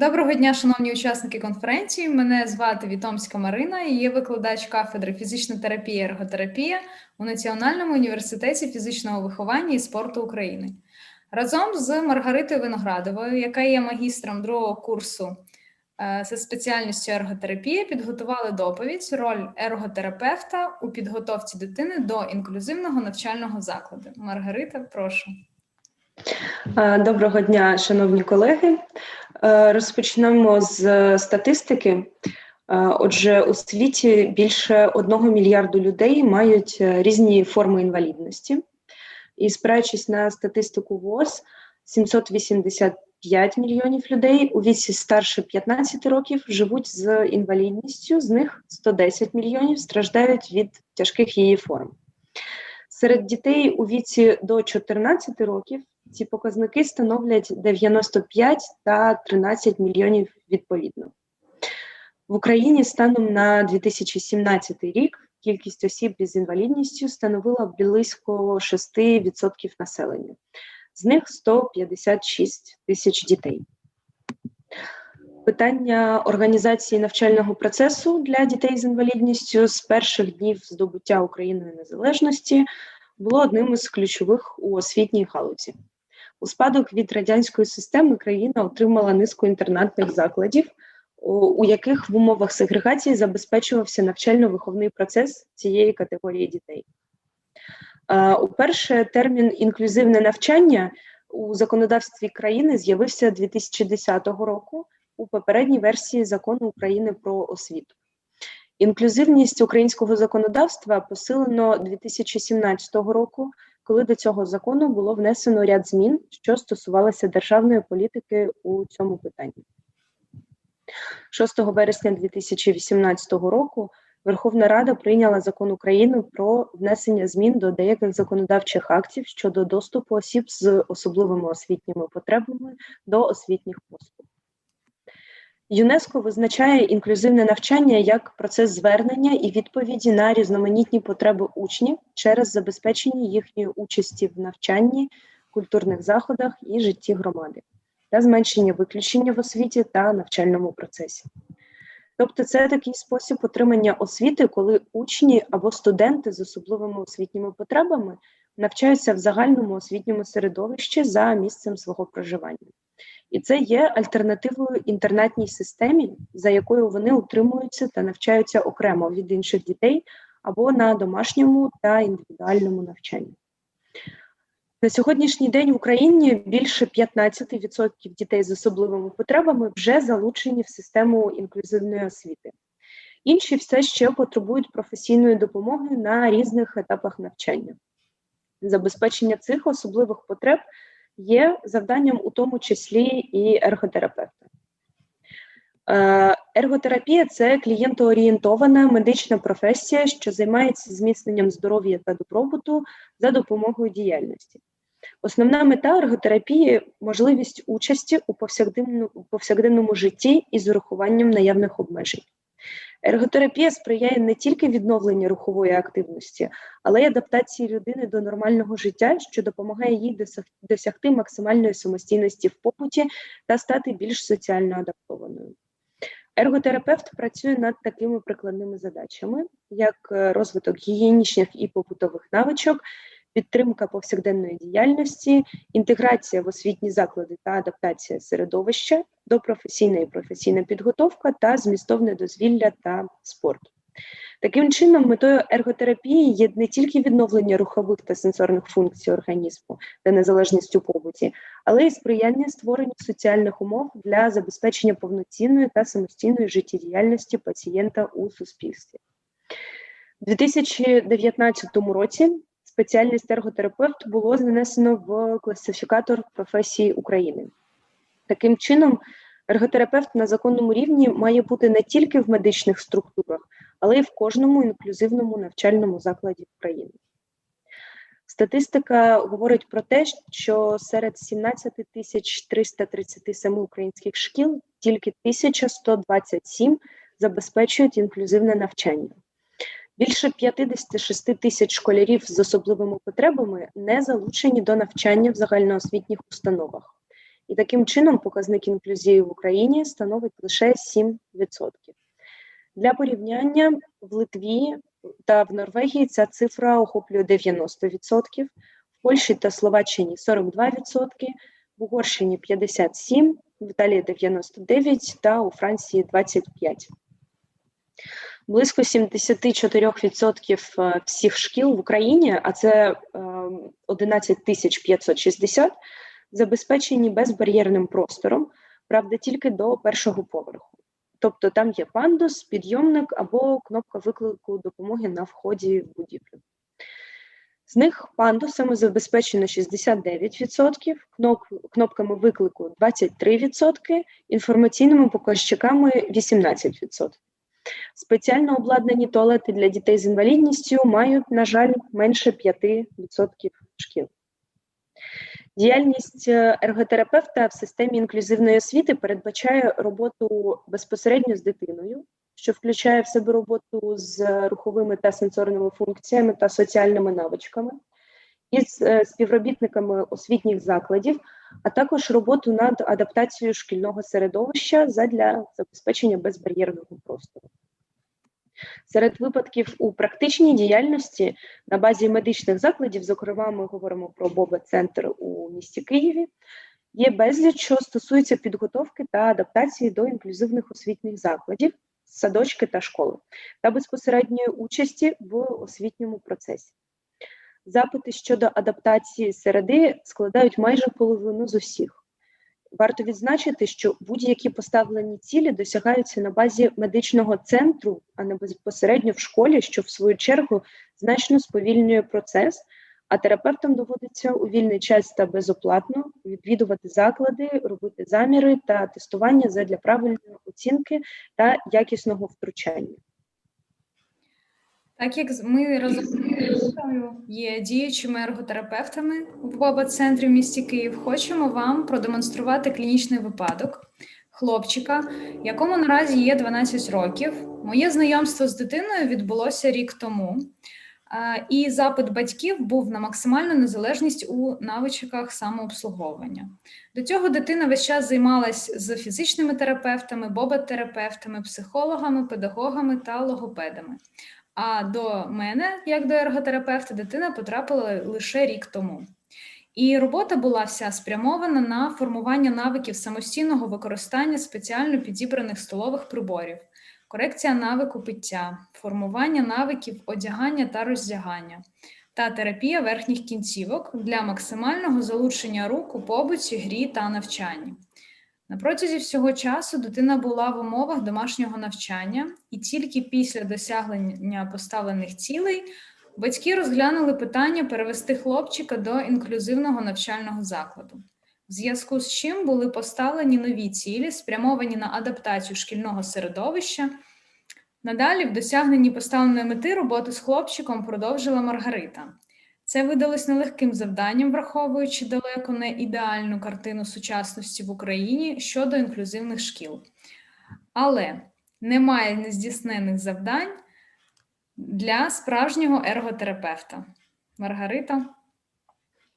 Доброго дня, шановні учасники конференції. Мене звати Вітомська Марина і є викладач кафедри фізична терапія і ерготерапія у Національному університеті фізичного виховання і спорту України. Разом з Маргаритою Виноградовою, яка є магістром другого курсу е, за спеціальністю ерготерапія, підготували доповідь роль ерготерапевта у підготовці дитини до інклюзивного навчального закладу. Маргарита, прошу. Е, Доброго дня, шановні колеги. Е, Розпочнемо з статистики. Е, Отже, у світі більше одного мільярду людей мають е, різні форми інвалідності. І спираючись на статистику ВОЗ, 785 мільйонів людей у віці старше 15 років живуть з інвалідністю, з них 110 мільйонів страждають від тяжких її форм. Серед дітей у віці до 14 років ці показники становлять 95 та 13 мільйонів відповідно. В Україні станом на 2017 рік кількість осіб із інвалідністю становила близько 6% населення, з них 156 тисяч дітей. Питання організації навчального процесу для дітей з інвалідністю з перших днів здобуття Україною незалежності було одним із ключових у освітній галузі. У спадок від радянської системи країна отримала низку інтернатних закладів, у, яких в умовах сегрегації забезпечувався навчально-виховний процес цієї категорії дітей. Уперше термін інклюзивне навчання у законодавстві країни з'явився 2010 року у попередній версії закону України про освіту. Інклюзивність українського законодавства посилено 2017 року, коли до цього закону було внесено ряд змін, що стосувалися державної політики у цьому питанні. 6 вересня 2018 року Верховна Рада прийняла закон України про внесення змін до деяких законодавчих актів щодо доступу осіб з особливими освітніми потребами до освітніх послуг. ЮНЕСКО визначає інклюзивне навчання як процес звернення і відповіді на різноманітні потреби учнів через забезпечення їхньої участі в навчанні, культурних заходах і житті громади та зменшення виключення в освіті та навчальному процесі. Тобто, це такий спосіб отримання освіти, коли учні або студенти з особливими освітніми потребами навчаються в загальному освітньому середовищі за місцем свого проживання. І це є альтернативою інтернатній системі, за якою вони утримуються та навчаються окремо від інших дітей або на домашньому та індивідуальному навчанні. На сьогоднішній день в Україні більше 15% дітей з особливими потребами вже залучені в систему інклюзивної освіти. Інші все ще потребують професійної допомоги на різних етапах навчання. Забезпечення цих особливих потреб є завданням у тому числі і ерготерапевта. Е, Ерготерапія це клієнтоорієнтована медична професія, що займається зміцненням здоров'я та добробуту за допомогою діяльності. Основна мета ерготерапії можливість участі у повсякденному, житті із урахуванням наявних обмежень. Ерготерапія сприяє не тільки відновленню рухової активності, але й адаптації людини до нормального життя, що допомагає їй досягти максимальної самостійності в побуті та стати більш соціально адаптованою. Ерготерапевт працює над такими прикладними задачами, як е, розвиток гігієнічних і побутових навичок, підтримка повсякденної діяльності, інтеграція в освітні заклади та адаптація середовища, допрофесійна і професійна підготовка та змістовне дозвілля та спорт. Таким чином, метою ерготерапії є не тільки відновлення рухових та сенсорних функцій організму та незалежність у побуті, але й сприяння створенню соціальних умов для забезпечення повноцінної та самостійної життєдіяльності пацієнта у суспільстві. У 2019 році спеціальність ерготерапевт було занесено в класифікатор професії України. Таким чином, ерготерапевт на законному рівні має бути не тільки в медичних структурах, але й в кожному інклюзивному навчальному закладі України. Статистика говорить про те, що серед 17 тисяч 337 українських шкіл тільки 1127 забезпечують інклюзивне навчання. Більше 56 тисяч школярів з особливими потребами не залучені до навчання в загальноосвітніх установах. І таким чином показник інклюзії в Україні становить лише 7%. Для порівняння в Литві та в Норвегії ця цифра охоплює 90%, в Польщі та Словаччині 42%, в Угорщині 57%, в Італії 99% та у Франції 25%. Близько 74% е, всіх шкіл в Україні, а це е, 11 тисяч 560, забезпечені безбар'єрним простором, правда, тільки до першого поверху. Тобто там є пандус, підйомник або кнопка виклику допомоги на вході в будівлю. З них пандусами забезпечено 69%, кноп- кнопками виклику 23%, інформаційними показчиками 18%. Спеціально обладнані туалети для дітей з інвалідністю мають, на жаль, менше 5% шкіл. Діяльність е, ерготерапевта в системі інклюзивної освіти передбачає роботу безпосередньо з дитиною, що включає в себе роботу з руховими та сенсорними функціями та соціальними навичками, із е, співробітниками освітніх закладів, а також роботу над адаптацією шкільного середовища задля забезпечення безбар'єрного простору. Серед випадків у практичній діяльності на базі медичних закладів, зокрема, ми говоримо про Боба-центр у місті Києві, є безліч, що стосується підготовки та адаптації до інклюзивних освітніх закладів, садочки та школи, та безпосередньої участі в освітньому процесі. Запити щодо адаптації середи складають майже половину з усіх. Варто відзначити, що будь-які поставлені цілі досягаються на базі медичного центру, а не безпосередньо в школі, що в свою чергу значно сповільнює процес, а терапевтам доводиться у вільний час та безоплатно відвідувати заклади, робити заміри та тестування задля правильної оцінки та якісного втручання. Так як ми разом є діючими ерготерапевтами в Боба-центрі в місті Київ, хочемо вам продемонструвати клінічний випадок хлопчика, якому наразі є 12 років. Моє знайомство з дитиною відбулося рік тому, і запит батьків був на максимальну незалежність у навичках самообслуговування. До цього дитина весь час займалась з фізичними терапевтами, боба-терапевтами, психологами, педагогами та логопедами. А до мене, як до ерготерапевта, дитина потрапила лише рік тому. І робота була вся спрямована на формування навиків самостійного використання спеціально підібраних столових приборів, корекція навику пиття, формування навиків одягання та роздягання та терапія верхніх кінцівок для максимального залучення рук у побуті, грі та навчанні. На протязі всього часу дитина була в умовах домашнього навчання, і тільки після досягнення поставлених цілей батьки розглянули питання перевести хлопчика до інклюзивного навчального закладу. В зв'язку з чим були поставлені нові цілі, спрямовані на адаптацію шкільного середовища. Надалі, в досягненні поставленої мети роботу з хлопчиком продовжила Маргарита. Це видалось нелегким завданням, враховуючи далеко не ідеальну картину сучасності в Україні щодо інклюзивних шкіл. Але немає нездійснених завдань для справжнього ерготерапевта. Маргарита.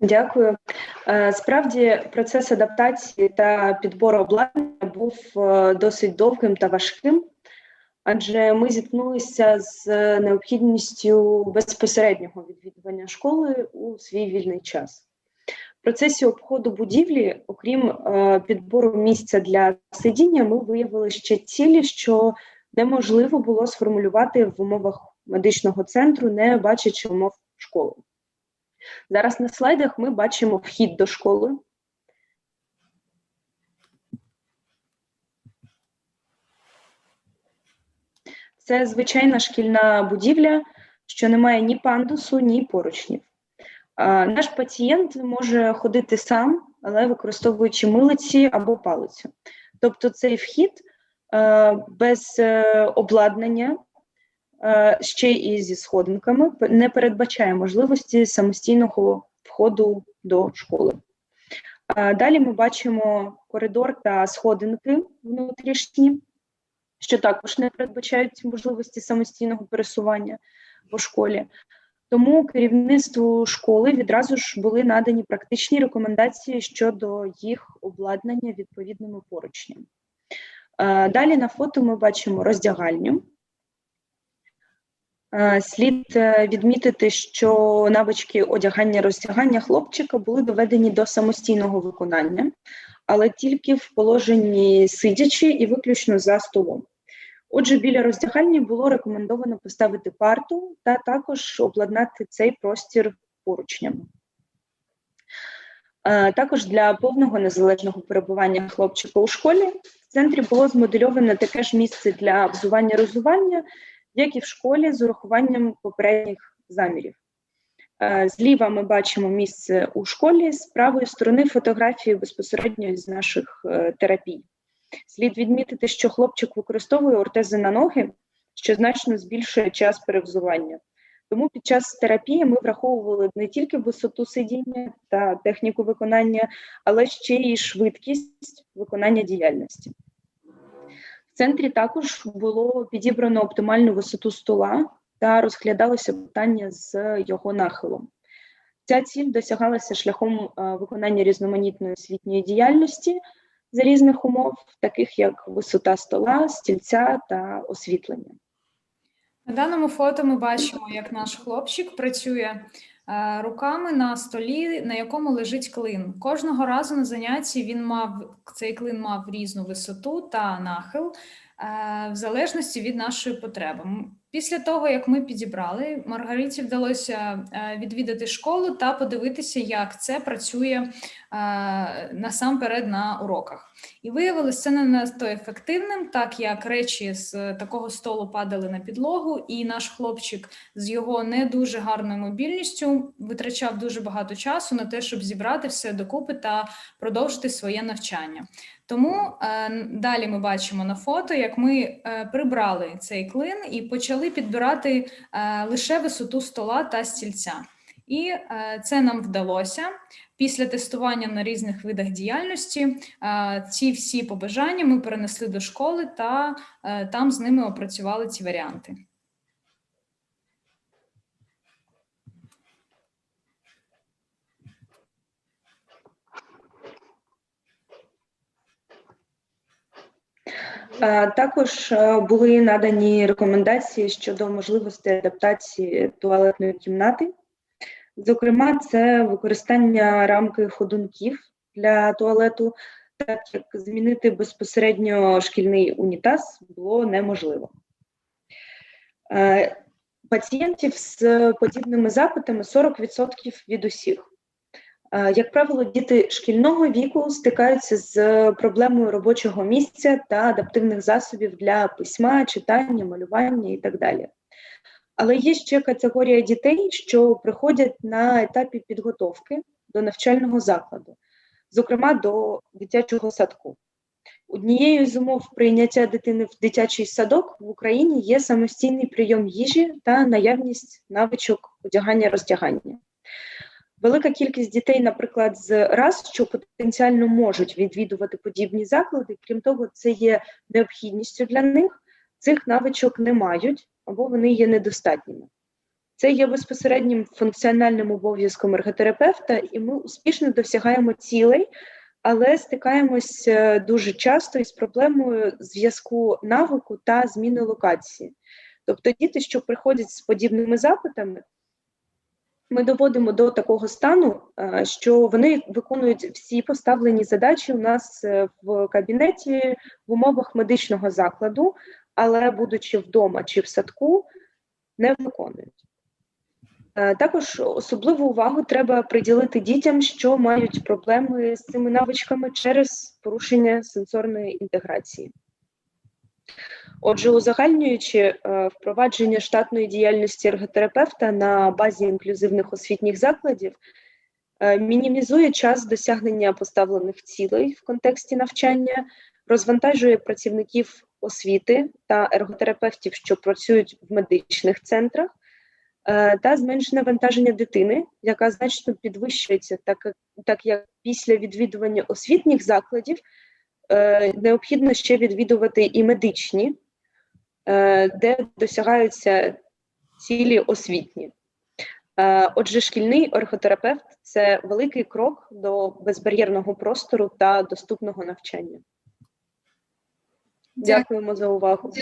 Дякую. Е, Справді, процес адаптації та підбору обладнання був е, досить довгим та важким, адже ми зіткнулися з необхідністю безпосереднього відвідування школи у свій вільний час. В процесі обходу будівлі, окрім е, підбору місця для сидіння, ми виявили ще цілі, що неможливо було сформулювати в умовах медичного центру, не бачачи умов школи. Зараз на слайдах ми бачимо вхід до школи. Це звичайна шкільна будівля, що не має ні пандусу, ні поручнів. Наш пацієнт може ходити сам, але використовуючи милиці або палицю. Тобто цей вхід е, без е, обладнання, е, ще і зі сходинками, не передбачає можливості самостійного входу до школи. Далі ми бачимо коридор та сходинки внутрішні, що також не передбачають можливості самостійного пересування по школі. Тому керівництву школи відразу ж були надані практичні рекомендації щодо їх обладнання відповідними поручнями. Е, Далі на фото ми бачимо роздягальню. Е, Слід е, відмітити, що навички одягання роздягання хлопчика були доведені до самостійного виконання, але тільки в положенні сидячи і виключно за столом. Отже, біля роздягальні було рекомендовано поставити парту та також обладнати цей простір поручнями. Е, Також для повного незалежного перебування хлопчика у школі в центрі було змодельоване таке ж місце для взування-розування, як і в школі з урахуванням попередніх замірів. Е, Зліва ми бачимо місце у школі, з правої сторони фотографії безпосередньо з наших е, терапій. Слід відмітити, що хлопчик використовує ортези на ноги, що значно збільшує час перевзування. Тому під час терапії ми враховували не тільки висоту сидіння та техніку виконання, але ще й швидкість виконання діяльності. В центрі також було підібрано оптимальну висоту стола та розглядалося питання з його нахилом. Ця ціль досягалася шляхом е, виконання різноманітної освітньої діяльності за різних умов, таких як висота стола, стільця та освітлення. На даному фото ми бачимо, як наш хлопчик працює е, руками на столі, на якому лежить клин. Кожного разу на занятті він мав цей клин мав різну висоту та нахил е, в залежності від нашої потреби. Після того, як ми підібрали, Маргариті вдалося е, відвідати школу та подивитися, як це працює е, насамперед на уроках. І виявилося це не надто ефективним, так як речі з такого столу падали на підлогу, і наш хлопчик з його не дуже гарною мобільністю витрачав дуже багато часу на те, щоб зібрати все докупи та продовжити своє навчання. Тому е, далі ми бачимо на фото, як ми прибрали цей клин і почали підбирати е, лише висоту стола та стільця. І е, це нам вдалося. Після тестування на різних видах діяльності е, ці всі побажання ми перенесли до школи та там з ними опрацювали ці варіанти. Е, Також е, були надані рекомендації щодо можливості адаптації туалетної кімнати. Зокрема, це використання рамки ходунків для туалету, так як змінити безпосередньо шкільний унітаз було неможливо. Е, Пацієнтів з подібними запитами 40% від усіх. Е, Як правило, діти шкільного віку стикаються з проблемою робочого місця та адаптивних засобів для письма, читання, малювання і так далі. Але є ще категорія дітей, що приходять на етапі підготовки до навчального закладу, зокрема до дитячого садку. Однією з умов прийняття дитини в дитячий садок в Україні є самостійний прийом їжі та наявність навичок одягання роздягання. Велика кількість дітей, наприклад, з РАС, що потенціально можуть відвідувати подібні заклади, крім того, це є необхідністю для них, цих навичок не мають або вони є недостатніми. Це є безпосереднім функціональним обов'язком ерготерапевта, і ми успішно досягаємо цілей, але стикаємось е, дуже часто із проблемою зв'язку навику та зміни локації. Тобто діти, що приходять з подібними запитами, ми доводимо до такого стану, е, що вони виконують всі поставлені задачі у нас е, в кабінеті в умовах медичного закладу, але будучи вдома чи в садку, не виконують. Е, Також особливу увагу треба приділити дітям, що мають проблеми з цими навичками через порушення сенсорної інтеграції. Отже, узагальнюючи е, впровадження штатної діяльності ерготерапевта на базі інклюзивних освітніх закладів, е, мінімізує час досягнення поставлених цілей в контексті навчання, розвантажує працівників освіти та ерготерапевтів, що працюють в медичних центрах, е, та зменшене навантаження дитини, яка значно підвищується, так, як- після відвідування освітніх закладів необхідно ще відвідувати і медичні, е, де досягаються цілі освітні. Е, Отже, шкільний орготерапевт це великий крок до безбар'єрного простору та доступного навчання. Дякуємо за увагу.